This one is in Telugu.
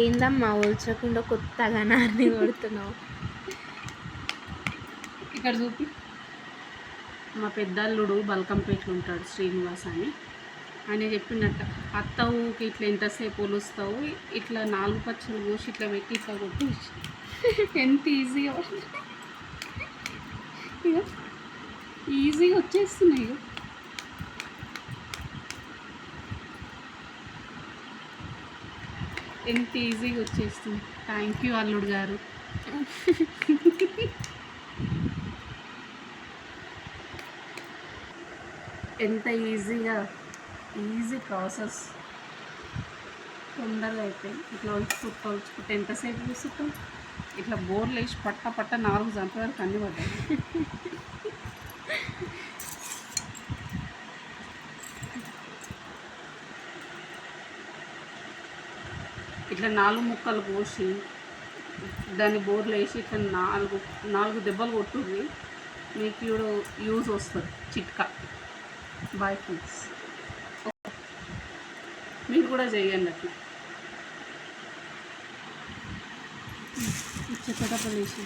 ఏందమ్మా ఒల్చకుండా కొత్తగా నాన్ని కొడుతున్నావు? ఇక్కడ చూపి. మా పెద్దల్లుడు బల్కంపేటలో ఉంటాడు శ్రీనివాస్ అని ఆయన చెప్పినట్ట అత్త ఊకి ఇట్లా ఎంతసేపు ఒలుస్తావు? ఇట్లా నాలుగు పచ్చలు కోసి ఇట్లా పెట్టి ఇట్లా కొట్టి. ఎంత ఈజీగా. ఈజీగా వచ్చేస్తున్నాయి ఎంత ఈజీగా వచ్చేస్తుంది థ్యాంక్ యూ అల్లుడు గారు. ఎంత ఈజీగా ఈజీ ప్రాసెస్. తొందరగా అయిపోయింది. ఇట్లా ఒలుచుకుంటూ ఒలుచుకుంటే ఎంతసేపు చూసుకుంటాం ఇట్లా బోర్లు వేసి పట్ట పట్ట నాలుగు జంప వరకు అన్ని పడ్డాయి. ఇట్లా నాలుగు ముక్కలు కోసి దాన్ని బోర్లు వేసి ఇట్లా నాలుగు నాలుగు దెబ్బలు కొట్టుర్రి మీకు కూడా యూజ్ వస్తుంది చిట్కా. బాయ్ ఫ్రెండ్స్ మీరు కూడా చేయండి అట్లా. చెప్పేటప్పుడు వేసి.